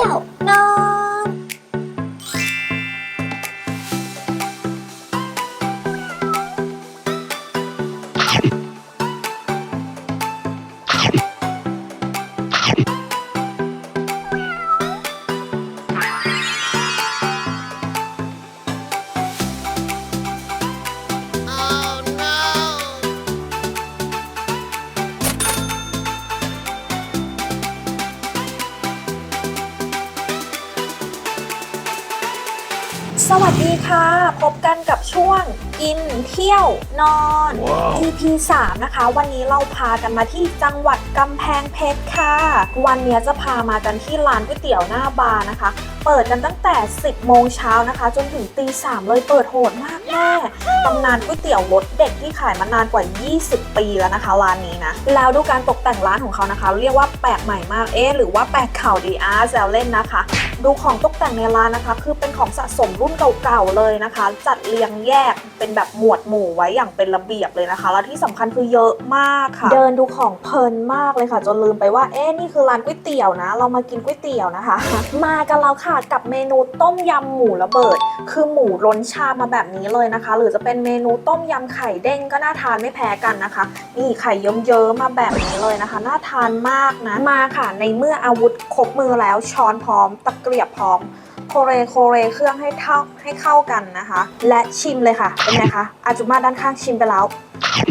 ที่ สวัสดีค่ะ พบกันกับช่วงกินเที่ยวนอน EP 3 นะคะ วันนี้เราพากันมาที่จังหวัดกำแพงเพชรค่ะ วันนี้จะพามากันที่ร้านก๋วยเตี๋ยวหน้าบาร์นะคะ เปิดกันตั้งแต่ 10 โมงเช้านะคะ จนถึงตี3เลยเปิดโหดมากแม่ตำนานก๋วยเตี๋ยวรสเด็ดที่ขายมานานกว่า 20 ปีแล้วนะคะร้านนี้นะ แล้วดูการตกแต่งร้านของเขานะคะ เรียกว่าแปลกใหม่มากเอ๊ะหรือว่าแปลกข่าวดีอาร์แซวเล่นนะคะ ดูของตกแต่งในร้านนะคะ คือเป็นของสะสมรุ่นเก่าๆเลยนะคะ จัดเรียงแยกเป็นแบบหมวดหมู่ไว้อย่างเป็นระเบียบเลยนะคะ แล้วที่สำคัญคือเยอะมากค่ะ เดินดูของเพลินมากเลยค่ะ จนลืมไปว่าเอ๊ะนี่คือร้านก๋วยเตี๋ยวนะ เรามากินก๋วยเตี๋ยวนะคะ มากันแล้วค่ะกับเมนูต้มยำหมูระเบิด คือหมูล้นชามมาแบบนี้เลยนะคะ หรือจะเป็นเมนูต้มยำไข่เด้งก็น่าทานไม่แพ้กันนะคะ นี่ไข่เยิ้มๆมาแบบนี้เลยนะคะ น่าทานมากนะมาค่ะ ในเมื่ออาวุธครบมือแล้วช้อนพร้อม ตะเกียบพร้อมโคเรโคเรเครื่องให้เท่าให้เข้ากันนะคะ และชิมเลยค่ะเป็นไงคะอาจุมาด้านข้างชิมไปแล้ว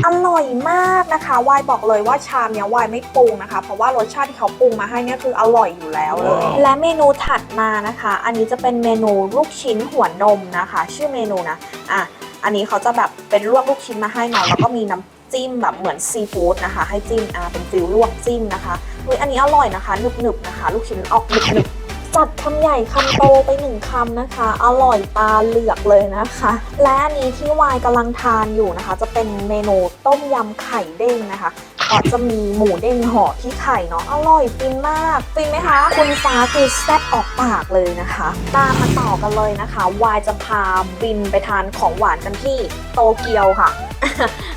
อร่อยมากนะคะวายบอกเลยว่าชามเนี้ยวายไม่ปรุงนะคะ เพราะว่ารสชาติที่เขาปรุงมาให้เนี่ยคืออร่อยอยู่แล้วเลยและเมนูถัดมานะคะ อันนี้จะเป็นเมนูลูกชิ้นหัวนมนะคะ ชื่อเมนูนะ อะ อันนี้เขาจะแบบเป็นลวกลูกชิ้นมาให้เนาะแล้วก็มีน้ำจิ้มแบบเหมือนซีฟู้ดนะคะ ให้จิ้ม อ่าเป็นฟิลลวกจิ้มนะคะอุ้ยอันนี้อร่อยนะคะหนึบๆนะคะ ลูกชิ้นออกหนึบๆ จัดคำใหญ่คำโตไปหนึ่งคำนะคะ อร่อยตาเหลือกเลยนะคะ และอันนี้ที่วายกำลังทานอยู่นะคะ จะเป็นเมนูต้มยำไข่เด้งนะคะก็จะมีหมูเด้งห่อที่ไข่เนาะอร่อยฟินมากฟินไหมคะ คุณฟ้าคือแซ่บออกปากเลยนะคะตามมาต่อกันเลยนะคะวายจะพาบินไปทานของหวานกันที่โตเกียวค่ะ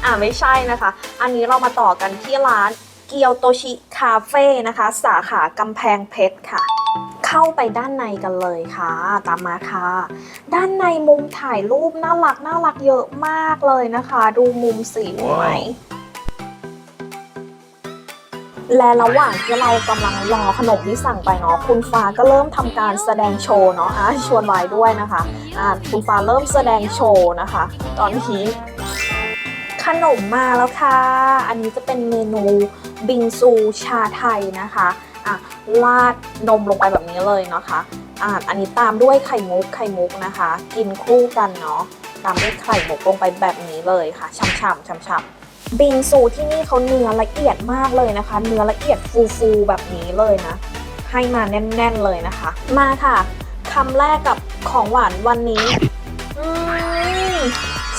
อ่าไม่ใช่นะคะ อันนี้เรามาต่อกันที่ร้านเกียวโตชิคาเฟ่นะคะ สาขากำแพงเพชรค่ะ เข้าไปด้านในกันเลยค่ะ ตามมาค่ะ ด้านในมุมถ่ายรูปน่ารักน่ารักเยอะมากเลยนะคะ ดูมุมสีเห็นไหมและระหว่างที่เรากำลังรอขนมที่สั่งไปเนาะคุณฟ้าก็เริ่มทำการแสดงโชว์เนาะอะชวนไว้ด้วยนะคะอะคุณฟ้าเริ่มแสดงโชว์นะคะ ตอนนี้ขนมมาแล้วค่ะ อันนี้จะเป็นเมนูบิงซูชาไทยนะคะ อะ ราดนมลงไปแบบนี้เลยนะคะอะอันนี้ตามด้วยไข่มุกไข่มุกนะคะ กินคู่กันเนาะตามด้วยไข่มุกลงไปแบบนี้เลยค่ะช่ำๆช่ำๆบิงซูที่นี่เขาเนื้อละเอียดมากเลยนะคะ เนื้อละเอียดฟูๆแบบนี้เลยนะ ให้มาแน่นๆเลยนะคะ มาค่ะคำแรกกับของหวานวันนี้อืม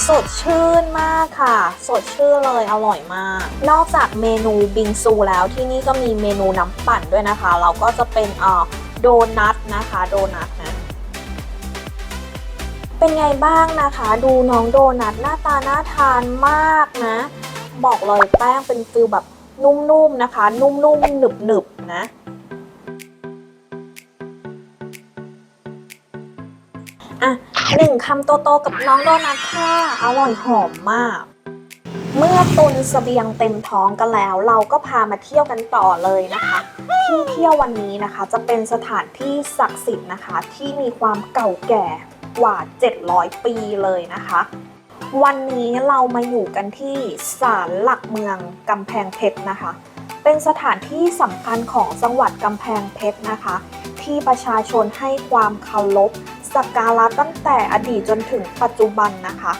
สดชื่นมากค่ะ สดชื่นเลยอร่อยมาก นอกจากเมนูบิงซูแล้วที่นี่ก็มีเมนูน้ำปั่นด้วยนะคะ เราก็จะเป็นเอ่อโดนัทนะคะโดนัทนะ เป็นไงบ้างนะคะ ดูน้องโดนัทหน้าตาน่าทานมากนะ บอกเลยแป้งเป็นฟิลแบบนุ่มๆนะคะ นุ่มๆหนึบๆนะอะ หนึ่งคำโตๆกับน้องโดนัทค่ะอร่อยหอมมาก เมื่อตุนเสบียงเต็มท้องกันแล้ว เราก็พามาเที่ยวกันต่อเลยนะคะ ที่เที่ยววันนี้นะคะ จะเป็นสถานที่ศักดิ์สิทธิ์นะคะ ที่มีความเก่าแก่กว่า 700 ปีเลยนะคะ วันนี้เรามาอยู่กันที่ศาลหลักเมืองกำแพงเพชรนะคะ เป็นสถานที่สำคัญของจังหวัดกำแพงเพชรนะคะ ที่ประชาชนให้ความเคารพ สักการะตั้งแต่อดีตจนถึงปัจจุบันนะคะ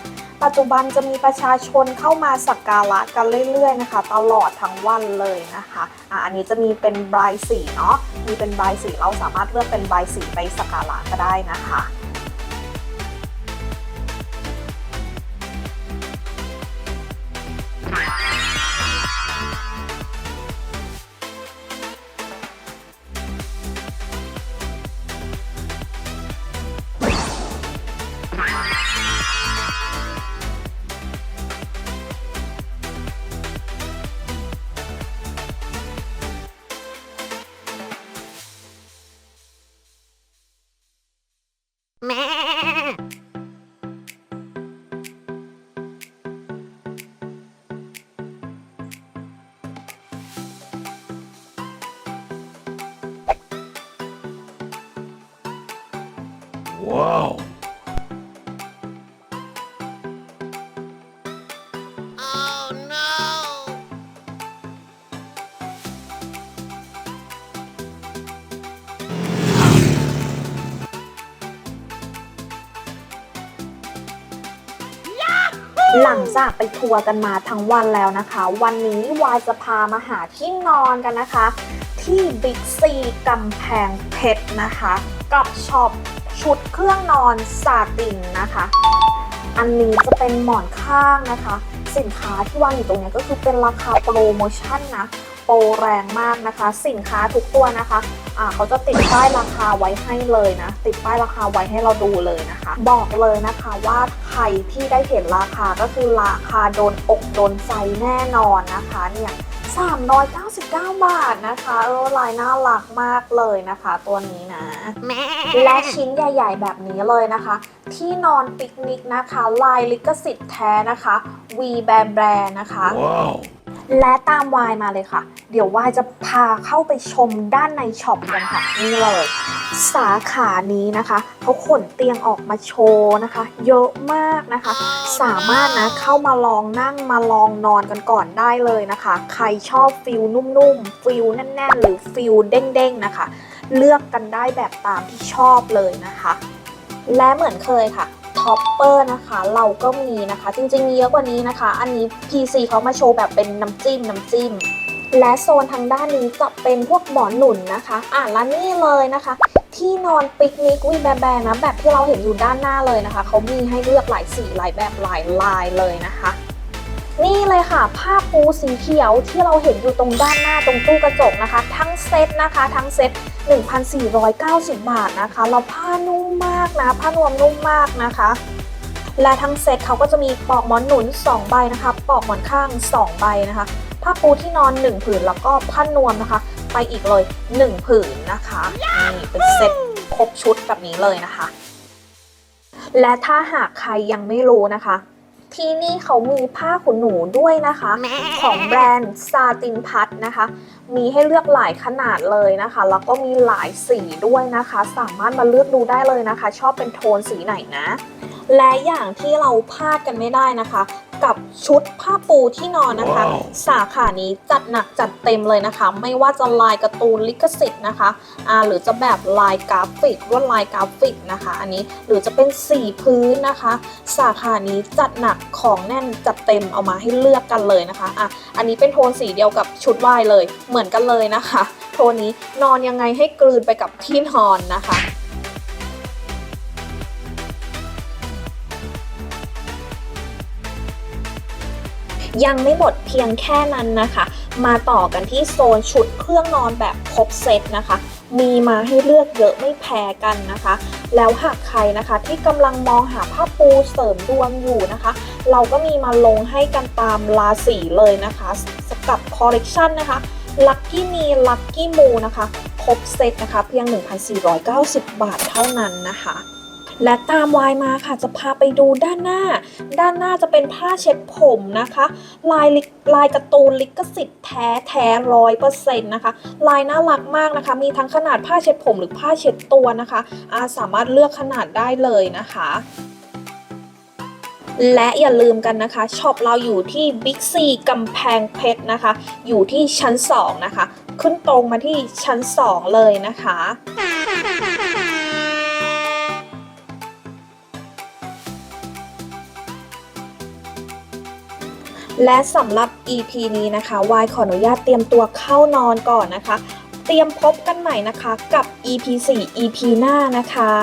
ปัจจุบันจะมีประชาชนเข้ามาสักการะกันเรื่อยๆนะคะ ตลอดทั้งวันเลยนะคะอะอันนี้จะมีเป็นบายสีเนาะมีเป็นบายสีเราสามารถเลือกเป็นบายสีไปสักการะก็ได้นะคะ Wow. หลังจากไปทัวร์กันมาทั้งวันแล้วนะคะ วันนี้วายจะพามาหาที่นอนกันนะคะ ที่บิ๊กซีกำแพงเพชรนะคะ กับช็อป ชุดเครื่องนอนซาตินนะคะ อันนี้จะเป็นหมอนข้างนะคะ สินค้าที่วางอยู่ตรงนี้ก็คือเป็นราคาโปรโมชั่นนะโปรแรงมากนะคะ สินค้าทุกตัวนะคะอ่าเขาจะติดป้ายราคาไว้ให้เลยนะ ติดป้ายราคาไว้ให้เราดูเลยนะคะ บอกเลยนะคะว่าใครที่ได้เห็นราคาก็คือราคาโดนอกโดนใจแน่นอนนะคะเนี่ย 399 บาทนะคะเออลายน่ารักมากเลยนะคะ ตัวนี้นะ และชิ้นใหญ่ ๆ แบบนี้เลยนะคะ ที่นอนปิกนิกนะคะ ลายลิขสิทธิ์แท้นะคะ V แบรนด์แบร์นะคะ Wow. และตามวายมาเลยค่ะ เดี๋ยววายจะพาเข้าไปชมด้านในช็อปกันค่ะนี่เลยสาขานี้นะคะเขาขนเตียงออกมาโชว์นะคะ เยอะมากนะคะ สามารถนะเข้ามาลองนั่งมาลองนอนกันก่อนได้เลยนะคะ ใครชอบฟิลนุ่มๆฟิลแน่นๆ หรือฟิลเด้งๆนะคะ เลือกกันได้แบบตามที่ชอบเลยนะคะ และเหมือนเคยค่ะ ท็อปเปอร์นะคะ เราก็มีนะคะ จริงๆมีเยอะกว่านี้นะคะ อันนี้ PC เขามาโชว์แบบเป็นน้ำจิ้มน้ำจิ้ม และโซนทางด้านนี้จะเป็นพวกหมอนหนุนนะคะ อะและนี่เลยนะคะ ที่นอนปิกนิกวีแบแบนะแบบที่เราเห็นอยู่ด้านหน้าเลยนะคะ เขามีให้เลือกหลายสีหลายแบบหลายลายเลยนะคะนี่เลยค่ะ ผ้าปูสีเขียวที่เราเห็นอยู่ตรงด้านหน้าตรงตู้กระจกนะคะ ทั้งเซตนะคะ ทั้งเซต 1,490 บาทนะคะแล้วผ้านุ่มมากนะ ผ้านวมนุ่มมากนะคะ และทั้งเซตเขาก็จะมีปลอกหมอนหนุน 2 ใบนะคะปลอกหมอนข้าง 2 ใบนะคะ ผ้าปูที่นอน 1 ผืนแล้วก็ผ้านวมนะคะ ไปอีกเลย 1 ผืนนะคะนี่เป็นเซตครบชุดแบบนี้เลยนะคะ และถ้าหากใครยังไม่รู้นะคะ ที่นี่เขามีผ้าขนหนูด้วยนะคะ ของแบรนด์ซาตินพัทนะคะ มีให้เลือกหลายขนาดเลยนะคะ แล้วก็มีหลายสีด้วยนะคะ สามารถมาเลือกดูได้เลยนะคะ ชอบเป็นโทนสีไหนนะ และอย่างที่เราพลาดกันไม่ได้นะคะ กับชุดผ้าปูที่นอนนะคะว้าวสาขานี้จัดหนักจัดเต็มเลยนะคะ ไม่ว่าจะลายการ์ตูนลิขสิทธิ์นะคะอ่าหรือจะแบบลายกราฟิกลวดลายกราฟิกนะคะ อันนี้หรือจะเป็นสีพื้นนะคะ สาขานี้จัดหนักของแน่นจัดเต็มเอามาให้เลือกกันเลยนะคะอะอันนี้เป็นโทนสีเดียวกับชุดวายเลย เหมือนกันเลยนะคะ โทนนี้นอนยังไงให้กลืนไปกับที่นอนนะคะ ยังไม่หมดเพียงแค่นั้นนะคะ มาต่อกันที่โซนชุดเครื่องนอนแบบครบเซตนะคะ มีมาให้เลือกเยอะไม่แพ้กันนะคะ แล้วหากใครนะคะที่กำลังมองหาผ้าปูเสริมดวงอยู่นะคะ เราก็มีมาลงให้กันตามราศีเลยนะคะสกับคอลเลกชันนะคะ Lucky Me Lucky Mo นะคะ ครบเซตนะคะ เพียง 1,490 บาทเท่านั้นนะคะ และตามวายมาค่ะจะพาไปดูด้านหน้า ด้านหน้าจะเป็นผ้าเช็ดผมนะคะ ลายลลายการ์ตูนลิขสิทธิ์แท้แท้ร้อยเปอร์เซ็นต์นะคะ ลายน่ารักมากนะคะ มีทั้งขนาดผ้าเช็ดผมหรือผ้าเช็ดตัวนะคะอาสามารถเลือกขนาดได้เลยนะคะและอย่าลืมกันนะคะช็อปเราอยู่ที่ Big C กำแพงเพชรนะคะ อยู่ที่ชั้น 2 นะคะ ขึ้นตรงมาที่ชั้น 2 เลยนะคะ และสำหรับ EP นี้นะคะวายขออนุญาตเตรียมตัวเข้านอนก่อนนะคะ เตรียมพบกันใหม่นะคะกับ EP 4 EP หน้านะคะ